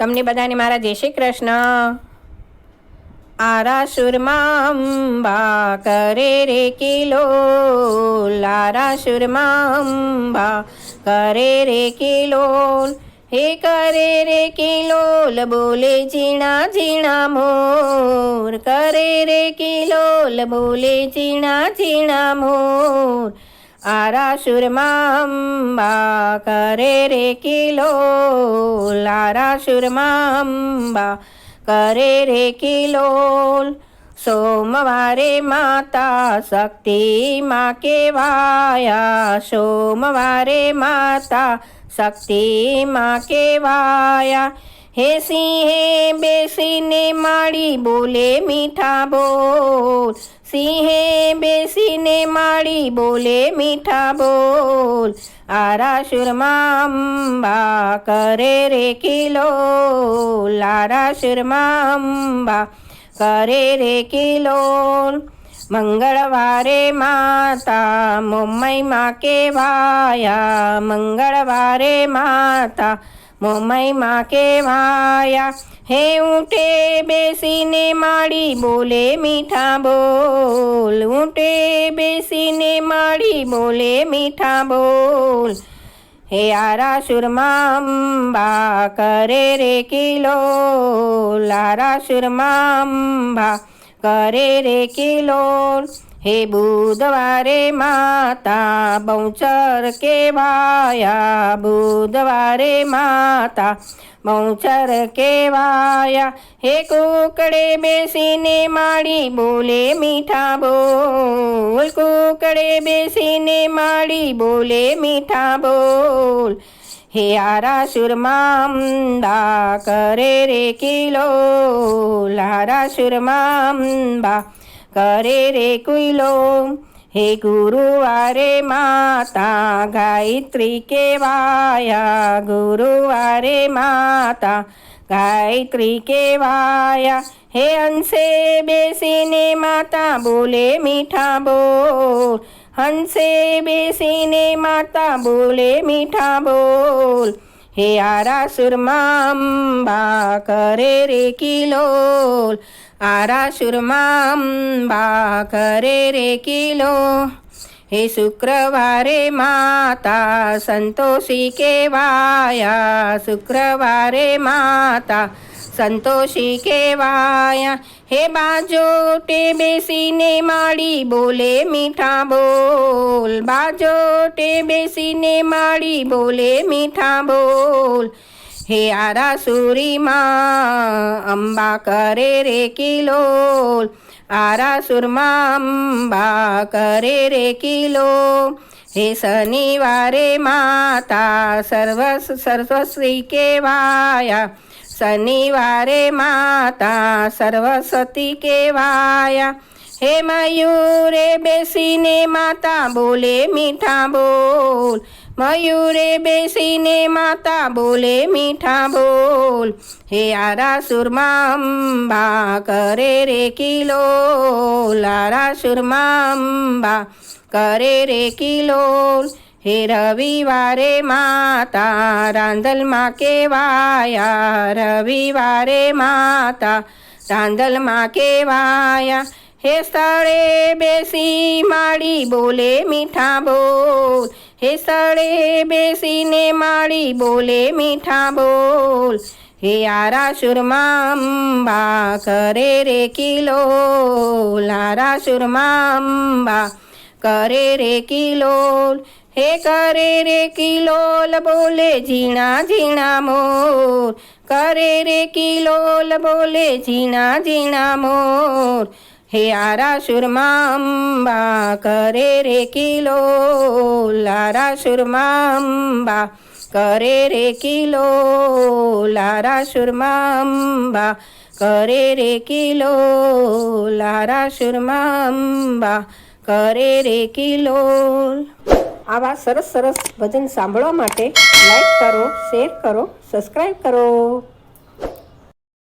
તમને બધાને મારા જય શ્રી કૃષ્ણ. આરાસુરમાં અંબા કરે રે કિલો લારાસુરમાં અંબા કરે રે કિલો, હે કરે રે કિલોલ બોલે ઝીણા ઝીણા મોર, કરે રે કિલોલ બોલે ઝીણા ઝીણા મોર આરાસુરમાં અંબા કરે રે કિલો લારાસુરમાં અંબા કરે રે કિલો સોમવારે માતા શક્તિ માં કેવાયા સોમવારે માતા શક્તિ માં કેવાયા હે સિંહે બેસીને માડી બોલે મીઠા બોલ સિંહે બેસીને માડી બોલે મીઠા બોલ આરાસુરમાં અંબા કરે રે કિલો લારાસુરમાં અંબા કરે રે કિલો મંગળવારે માતા મુંબઈમાં કેવાયા મંગળવારે માતા મુંબઈમાં કેવાયા હે ઊંટે બેસીને માડી બોલે મીઠા બોલ. ઊંટે બેસીને માડી બોલે મીઠા બોલ. હે આરાસુરમાં અંબા કરે રે કિલો. લારાસુરમાં અંબા કરે રે કિલો. હે બુધવારે માતા બહુચર કેવાયા બુધવારે માતા બહુચર કેવાયા હે કુકડે બેસીને માડી બોલે મીઠા બોલ કુકડે બેસીને માડી બોલે મીઠા બોલ હે આરાસુરમાં અંબા કરે રે કિલો લારાસુરમાં અંબા કરે રે કુઈલો હે ગુરુવારે માતા ગાયત્રી કેવાયા ગુરુવારે માતા ગાયત્રી કેવાયા હે અંશે બેસીને માતા બોલે મીઠા બોલ હંસે બેસીને માતા બોલે મીઠા બોલ હે આરાસુરમાં અંબા કરે રે કિલોલ. આરાસુરમાં અંબા કરે રે કિલો હે શુક્રવારે માતા, સંતોષી કેવાયા શુક્રવારે માતા, સંતોષી કેવાયા હે બાજોટે બેસીને માળી બોલે મીઠા બોલ. બાજોટે બેસીને માળી બોલે મીઠા બોલ. હે આરાસુરીમાં અંબા કરે રે કિલોલ. આરાસુરમાં અંબા કરે રે કિલો હે શનિવારે માતા સર્વ સર્વશ્રી કેવાયા શનિવારે માતા સરસ્વતી કેવાયા હે મયુરે બેસીને માતા બોલે મીઠા બોલ. મયુરે બેસીને માતા બોલે મીઠા બોલ. હે આરાસુરમાં અંબા કરે રે કિલો. લારાસુરમાં અંબા કરે રે કિલો. હે રવિવારે માતા, રાંધલમાં કેવાયા રવિવારે માતા, રાંધલમાં કેવાયા હે સ્થળે બેસી માળી બોલે મીઠા બોલ. હે સ્થળે બેસીને માળી બોલે મીઠા બોલ. હે આરાસુરમાં અંબા કરે રે કિલો. લારાસુરમાં અંબા કરે રે કિલોલ હે કરે રે કિલોલ બોલે ઝીણા ઝીણા મોર. કરે રે કિલોલ બોલે ઝીણા ઝીણા મોર. હે આરાસુરમાં અંબા, કરે રે કિલો લારાસુરમાં અંબા. કરે રે કિલો લારાસુરમાં અંબા. કરે રે કિલો લારાસુરમાં અંબા. કરે રે કિલોલ આવા સરસ સરસ ભજન સાંભળવા માટે લાઈક કરો શેર કરો સબસ્ક્રાઈબ કરો.